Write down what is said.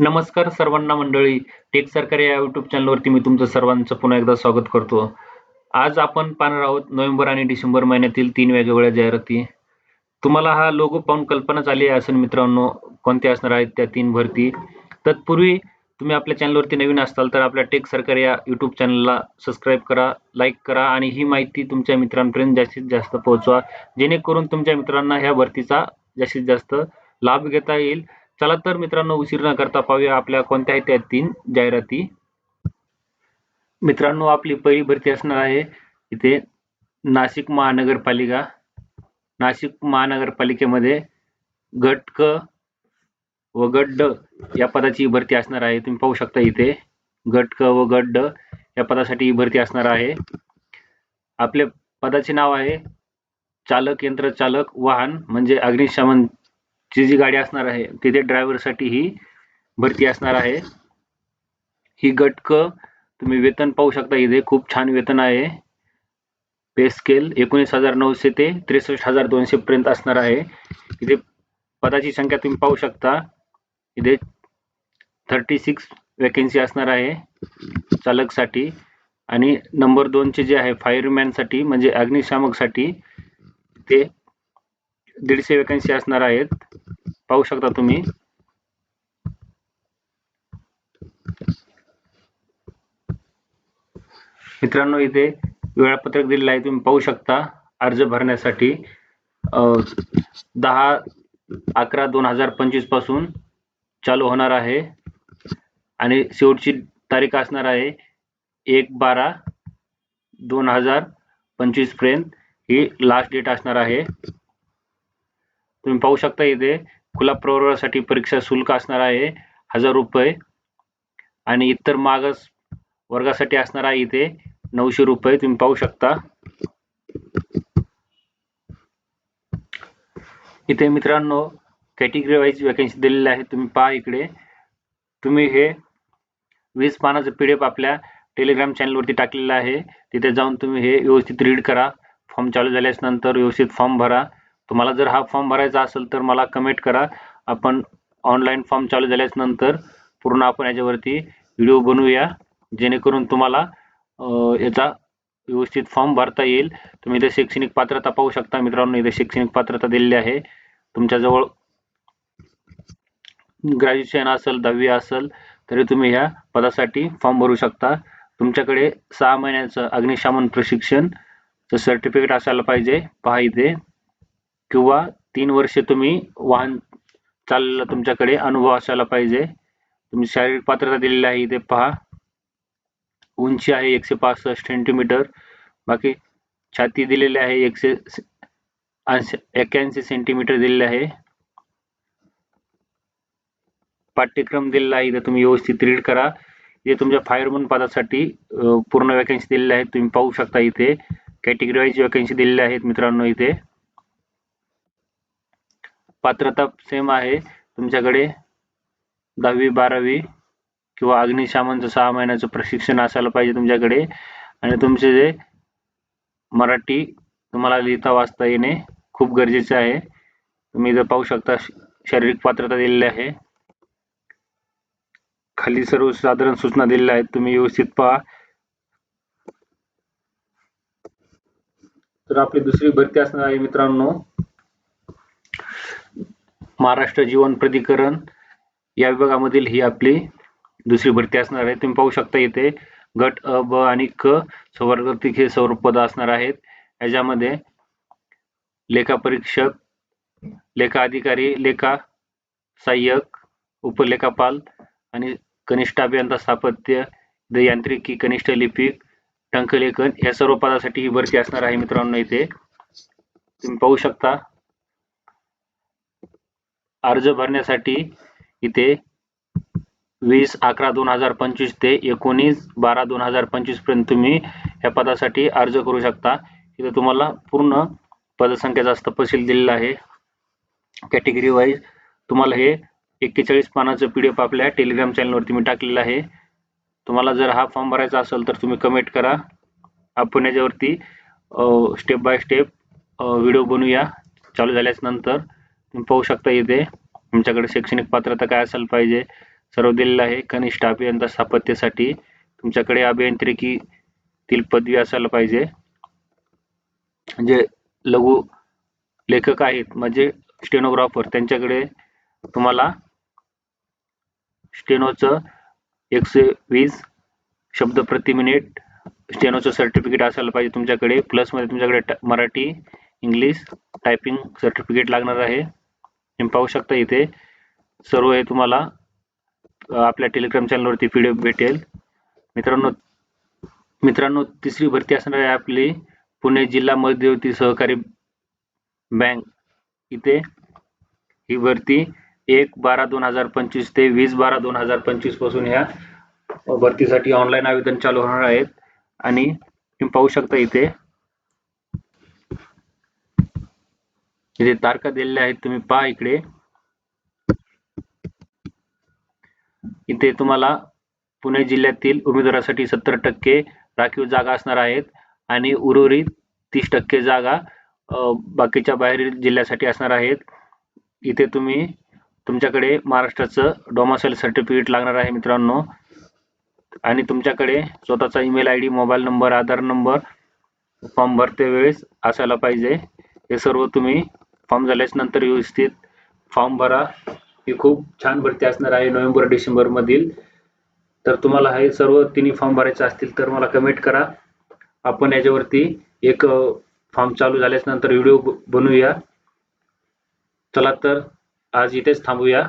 नमस्कार सर्वांना मंडळी. टेक सरकारी या युट्यूब चॅनलवरती मी तुमचं सर्वांचं पुन्हा एकदा स्वागत करतो. आज आपण पाहणार आहोत नोव्हेंबर आणि डिसेंबर महिन्यातील तीन वेगवेगळ्या जाहिराती. तुम्हाला हा लोगो पाहून कल्पनाच आली आहे असेल मित्रांनो कोणत्या असणार आहेत त्या तीन भरती. तत्पूर्वी तुम्ही आपल्या चॅनलवरती नवीन असाल तर आपल्या टेक सरकारी या यूट्यूब चॅनलला सबस्क्राईब करा लाईक करा आणि ही माहिती तुमच्या मित्रांपर्यंत जास्तीत जास्त पोहोचवा. जेणेकरून तुमच्या मित्रांना ह्या भरतीचा जास्तीत जास्त लाभ घेता येईल. चला तर मित्रांनो उशीर न करता पाहूया आपल्या कोणत्या त्या तीन जाहिराती. मित्रांनो आपली पहिली भरती असणार आहे इथे नाशिक महानगरपालिका. नाशिक महानगरपालिकेमध्ये गट क व गट ड या पदाची भरती असणार आहे. तुम्ही पाहू शकता इथे गट क व गट ड या पदासाठी ही भरती असणार आहे. आपल्या पदाचे नाव आहे चालक यंत्र चालक वाहन म्हणजे अग्निशमन ची जी गाडी असणार आहे तिथे ड्रायव्हरसाठी ही भरती असणार आहे. ही गटक तुम्ही वेतन पाहू शकता इथे खूप छान वेतन आहे. पे स्केल एकोणीस हजार नऊशे ते त्रेसष्ट हजार दोनशे पर्यंत असणार आहे. इथे पदाची संख्या तुम्ही पाहू शकता. इथे थर्टी सिक्स वॅकेन्सी असणार आहे चालकसाठी. आणि नंबर दोनचे जे आहे फायरमॅनसाठी म्हणजे अग्निशामकसाठी ते दीडशे वॅकन्सी असणार आहेत. पाहू शकता तुम्ही. मित्रांनो इथे वेळापत्रक दिलेलं आहे तुम्ही पाहू शकता अर्ज भरण्यासाठी. दहा अकरा दोन हजार पंचवीसपासून चालू होणार आहे. आणि शेवटची तारीख असणार आहे एक बारा दोन हजार पंचवीसपर्यंत ही लास्ट डेट असणार आहे. तुम्ही पाहू शकता इथे खुला प्रवर्गासाठी परीक्षा शुल्क असणार आहे हजार रुपये आणि इतर मागास वर्गासाठी असणार आहे इथे नऊशे रुपये. तुम्ही पाहू शकता. इथे मित्रांनो कॅटेगरी वाईज वॅकन्सी दिलेली आहे. तुम्ही पहा इकडे. तुम्ही हे वीस पानाचं पी डी एफ आपल्या टेलिग्राम चॅनलवरती टाकलेलं आहे. तिथे जाऊन तुम्ही हे व्यवस्थित रीड करा. फॉर्म चालू झाल्यास नंतर व्यवस्थित फॉर्म भरा. तुम्हाला जर हा फॉर्म भरायचा असेल तर मला कमेंट करा. आपण ऑनलाईन फॉर्म चालू झाल्यास नंतर पूर्ण आपण याच्यावरती व्हिडिओ बनवूया. जेणेकरून तुम्हाला याचा व्यवस्थित फॉर्म भरता येईल. तुम्ही इथे शैक्षणिक पात्रता पाहू शकता. मित्रांनो इथे शैक्षणिक पात्रता दिलेली आहे. तुमच्याजवळ ग्रॅज्युएशन असेल दहावी असेल तरी तुम्ही ह्या पदासाठी फॉर्म भरू शकता. तुमच्याकडे सहा महिन्याचं अग्निशमन प्रशिक्षणचं सर्टिफिकेट असायला पाहिजे. पहा इथे. किंवा तीन वर्षे तुम्ही वाहन चाललेला तुमच्याकडे अनुभव असायला पाहिजे. तुम्ही शारीरिक पात्रता दिलेली आहे इथे पहा. उंची आहे एकशे पासष्ट सेंटीमीटर बाकी छाती दिलेली आहे एकशे एक्क्याऐंशी सेंटीमीटर दिलेले आहे. पाठ्यक्रम दिलेला आहे इथे तुम्ही व्यवस्थित रीड करा. इथे तुमच्या फायरमन पदासाठी पूर्ण वॅकन्सी दिलेल्या आहेत तुम्ही पाहू शकता इथे. कॅटेगरी वाईज वॅकन्सी दिलेल्या आहेत मित्रांनो इथे. पात्रता सेम आहे. तुमच्याकडे दहावी बारावी किंवा अग्निशामनचं सहा महिन्याचं प्रशिक्षण असायला पाहिजे तुमच्याकडे. आणि तुमचे जे मराठी तुम्हाला लिहिता वाचता येणे खूप गरजेचे आहे. तुम्ही इथं पाहू शकता शारीरिक पात्रता दिलेली आहे. खाली सर्व साधारण सूचना दिलेल्या आहेत. तुम्ही व्यवस्थित पहा. तर आपली दुसरी भरती असणार आहे मित्रांनो. महाराष्ट्र जीवन प्राधिकरण या विभागामधील ही आपली दुसरी भरती असणार आहे. तुम्ही पाहू शकता इथे गट अ ब आणि क संवर्गातील हे सर्व असणार आहेत. याच्यामध्ये लेखा परीक्षक लेखा अधिकारी लेखा सहाय्यक उपलेखापाल आणि कनिष्ठ अभियंता स्थापत्य यांत्रिकी कनिष्ठ लिपिक टंकलेखन या सर्व पदासाठी ही भरती असणार आहे मित्रांनो इथे. तुम्ही पाहू शकता अर्ज भरण्यासाठी इथे वीस अकरा दोन हजार पंचवीस ते एकोणीस बारा दोन हजार पंचवीसपर्यंत तुम्ही या पदासाठी अर्ज करू शकता. इथे तुम्हाला पूर्ण पदसंख्याचा तपशील दिलेला आहे. कॅटेगरी वाईज तुम्हाला हे एक्केचाळीस पानाचं पी डी एफ आपल्या टेलिग्राम चॅनलवरती मी टाकलेलं आहे. तुम्हाला जर हा फॉर्म भरायचा असेल तर तुम्ही कमेंट करा. आपण याच्यावरती स्टेप बाय स्टेप व्हिडिओ बनवूया. चालू झाल्यास नंतर. तुम्ही पाहू शकता इथे तुमच्याकडे शैक्षणिक पात्रता काय असायला पाहिजे सर्व दिलेलं आहे. कनिष्ठ अभियंता स्थापत्यासाठी तुमच्याकडे अभियांत्रिकीतील पदवी असायला पाहिजे. जे लघु लेखक आहेत म्हणजे स्टेनोग्राफर त्यांच्याकडे तुम्हाला स्टेनोचं एकशे वीस शब्द प्रति मिनिट स्टेनोचं सर्टिफिकेट असायला पाहिजे तुमच्याकडे. प्लसमध्ये तुमच्याकडे मराठी इंग्लिश टायपिंग सर्टिफिकेट लागणार आहे. तुम्ही पाहू शकता इथे. सर्व हे तुम्हाला आपल्या टेलिग्राम चॅनलवरती पी डी एफ भेटेल. मित्रांनो मित्रांनो तिसरी भरती असणार आहे आपली पुणे जिल्हा मध्यवर्ती सहकारी बँक. इथे ही भरती एक बारा दोन हजार पंचवीस ते वीस बारा दोन हजार पंचवीसपासून ह्या भरतीसाठी ऑनलाईन आवेदन चालू होणार आहेत. आणि तुम्ही पाहू शकता इथे इथे तारखा दिलेल्या आहेत तुम्ही पहा इकडे. इथे तुम्हाला पुणे जिल्ह्यातील उमेदवारासाठी सत्तर टक्के राखीव जागा असणार आहेत आणि उर्वरित तीस टक्के जागा बाकीच्या बाहेरील जिल्ह्यासाठी असणार आहेत. इथे तुम्ही तुमच्याकडे महाराष्ट्राचं डोमासाईल सर्टिफिकेट लागणार आहे मित्रांनो. आणि तुमच्याकडे स्वतःचा email I D mobile number Aadhaar number form भरते वेळेस असायला पाहिजे. हे सर्व तुम्ही फॉर्म झाल्याच्यानंतर व्यवस्थित फॉर्म भरा. ही खूप छान भरती असणार आहे नोव्हेंबर डिसेंबर मधील. तर तुम्हाला हे सर्व तिन्ही फॉर्म भरायचे असतील तर मला कमेंट करा. आपण याच्यावरती एक फॉर्म चालू झाल्याच्यानंतर व्हिडिओ बनवूया. चला तर आज इथेच थांबूया.